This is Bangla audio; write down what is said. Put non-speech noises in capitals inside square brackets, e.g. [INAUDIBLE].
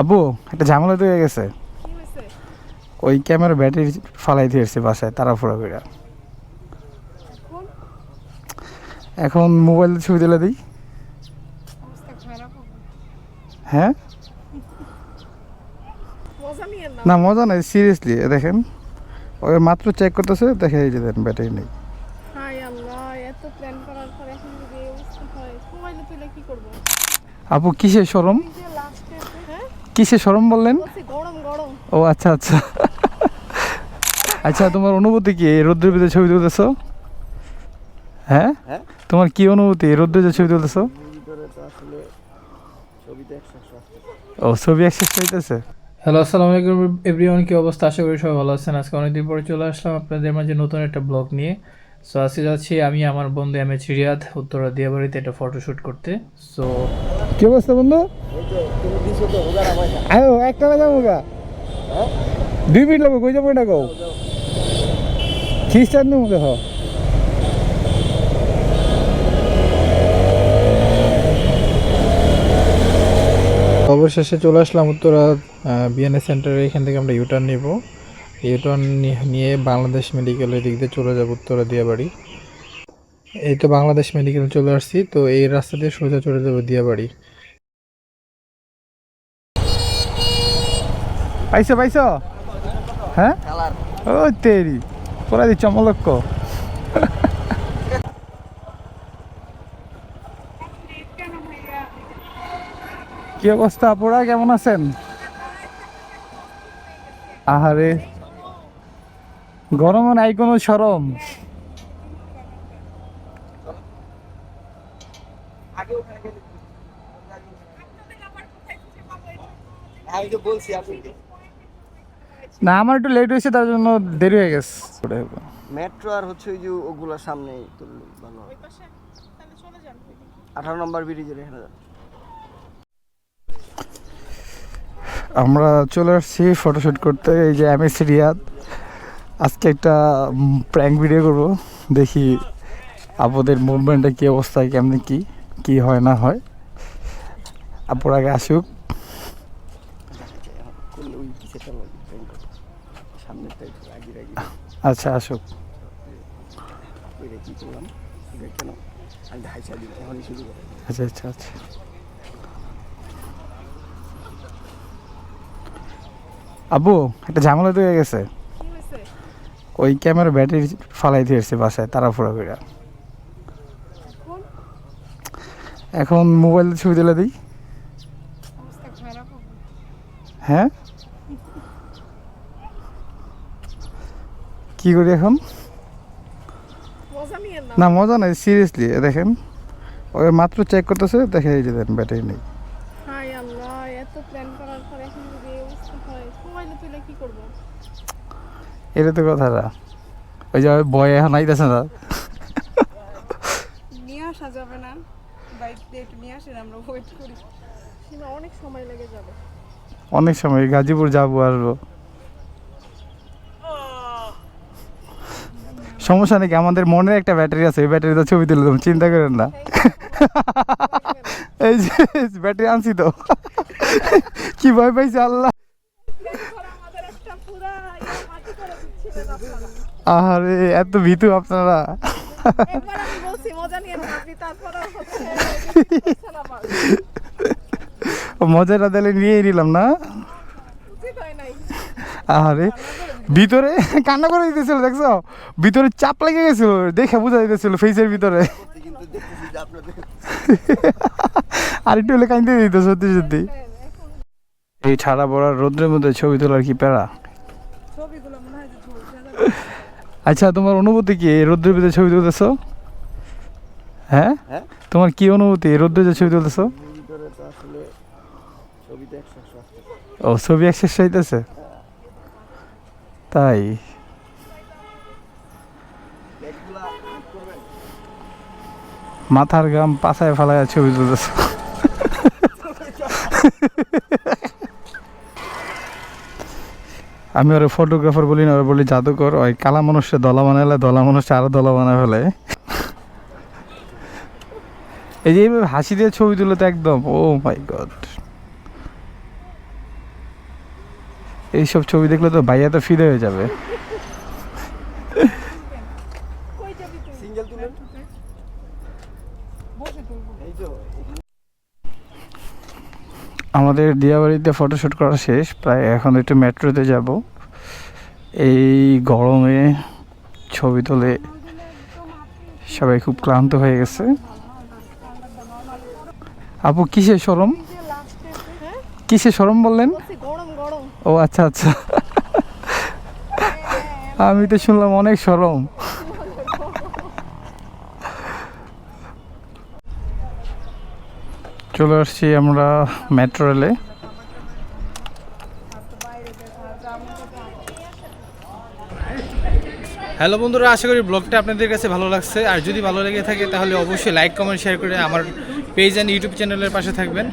আব্বু একটা ঝামেলা তো হয়ে গেছে। ওই ক্যামেরা ব্যাটারি ফালাই দিয়েছে বাসায় তারা ফোড়া করে এখন মোবাইল ছবি তুলে দিই। হ্যাঁ? না? মজা নাই সিরিয়াসলি দেখেন। ওই মাত্র চেক করতেছে দেখে এই যে দেন ব্যাটারি নেই। আপু কিসের সরম? কিসের সরম বললেন? ও আচ্ছা আচ্ছা। আচ্ছা তোমার অনুভূতি কি? রোদ্রের ভিতরে ছবি তুলতেছো? হ্যাঁ? হ্যাঁ? তোমার কি অনুভূতি? রোদ্রে যে ছবি তুলতেছো? ও ছবি অ্যাক্সেস হইতেছে? হ্যালো আসসালামু আলাইকুম এভরিওয়ান কি অবস্থা? আশা করি সবাই ভালো আছেন। আজকে অনেকদিন পরে চলে আসলাম আপনাদের মাঝে নতুন একটা ব্লগ নিয়ে। সো আজকে যাচ্ছি আমি আমার বন্ধু এম এইচ রিয়াদ উত্তরা দিয়াবাড়িতে একটা ফটোশ্যুট করতে। সো কি অবস্থা বন্ধু? আয়ো একটা গা দুই মিনিট লাগবে কই যাব না গো খ্রিস্টান নো অবশেষে চলে আসলাম উত্তরা বিএনএ সেন্টারে এখান থেকে আমরা ইউটার্ন নিব। ইউটার্ন নিয়ে বাংলাদেশ মেডিকেলের দিক দিয়ে চলে যাব উত্তরা দিয়াবাড়ি। এই তো বাংলাদেশ মেডিকেল চলে আসছি তো এই রাস্তা দিয়ে সোজা চলে যাব দিয়াবাড়ি। পাইছো পাইছো? হ্যাঁ? ও তেরি। পুরা দিচ্ছ অমলক্ষ কি অবস্থা আপনারা কেমন আছেন? আহারে। গরমে নাই কোনো সরম। আমি তো বলছি আপনি না আমার একটু লেট হয়েছে তার জন্য দেরি হয়ে গেছে। মেট্রো আর হচ্ছে ওই যে ওগুলা সামনে তুললে ভালো। হবে ওই পাশে তাহলে চলে যান আঠারো নম্বর ব্রিজের এখানে যান। আমরা চলে আসছি ফটোশ্যুট করতে এই যে এমএস রিয়াদ আজকে একটা প্র্যাঙ্ক ভিডিও করব দেখি আপুদের মুভমেন্টে কী অবস্থায় কেমনি কি কি হয় না হয়। আপুর আগে আসুক। করলে ওই কিসেটা লাগবে সামনেরটা একটু আগে আগে আচ্ছা আসুক ওইটা কি করলাম? ওইটা কেন? আমি হাইসা দিই এখনই শুরু আচ্ছা আচ্ছা আচ্ছা। আব্বু একটা ঝামেলা তো হয়ে গেছে ওই ক্যামেরা ব্যাটারি ফালাই দিয়েছে বাসায় তারা ফোড়া করে এখন মোবাইল ছবি তুলে দিই। হ্যাঁ? কি করি এখন? না? মজা নাই সিরিয়াসলি দেখেন। ওই মাত্র চেক করতেছে দেখে এই যে দেন ব্যাটারি নেই। এটা তো কথাটা ওই যে বয় এখন আইতেছে না। নিয়ে আসা যাবে না। বাইক দিয়ে একটু নিয়ে আসেন আমরা ওয়েট করি। অনেক সময় লেগে যাবে। অনেক সময় গাজীপুর যাব আসব। সমস্যা নাকি আমাদের মনের একটা ব্যাটারি আছে ওই ব্যাটারিতে ছবি তুলে দেবো চিন্তা করেন না। [LAUGHS] এই যে ব্যাটারি আনছি তো। কি ভয় পাইছে আল্লাহ। আরে এত ভীতু আপনারা। মজাটা দিলে নিয়েই নিলাম না? আরে ভিতরে [LAUGHS] কান্না করে দিতেছিল দেখছ? ভিতরে চাপ লেগে গেছিল দেখে বোঝা দিতেছিল ফেসের ভিতরে। [LAUGHS] আর একটু হলে কাঁদতে দিত সত্যি সত্যি। এই ছাড়া বড় রোদ্রের মধ্যে ছবি তোলার কি প্যারা? ছবিগুলো মনে হয় যে ঝলসে যাবে। আচ্ছা তোমার অনুভূতি কি এই রোদ্রের ভিতরে ছবি তুলতেছো? হ্যাঁ? হ্যাঁ? তোমার কি অনুভূতি এই রোদ্রে যে ছবি তুলতেছো? ও ছবি অ্যাক্সেস চাইতেছে তাই? মাথার গাম পাছায় ফেলায় ছবি তুলতেছে। আমি ওরা ফটোগ্রাফার বলি না, ওরা বলি জাদুকর। ওই কালা মানুষে দলা বানালে দলা মানুষে আরও দলা বানায় ফেলে। এই যে হাসি দিয়ে ছবি তুলে তো একদম ও মাই গড এইসব ছবি দেখলে তো ভাইয়া তো ফিদে হয়ে যাবে। আমাদের দিয়াবাড়িতে ফটোশ্যুট করা শেষ, প্রায় এখন একটু মেট্রোতে যাব। এই গরমে ছবি তোলে সবাই খুব ক্লান্ত হয়ে গেছে। আপু কিসে সরম কিসে সরম বললেন? ও আচ্ছা আচ্ছা। আমি তো শুনলাম অনেক সরম। চলে আসছি আমরা মেট্রো রেলে হ্যালো বন্ধুরা, আশা করি ব্লগটা আপনাদের কাছে ভালো লাগছে। আর যদি ভালো লেগে থাকে, তাহলে অবশ্যই লাইক কমেন্ট শেয়ার করে আমার পেজ অ্যান্ড ইউটিউব চ্যানেলের পাশে থাকবেন।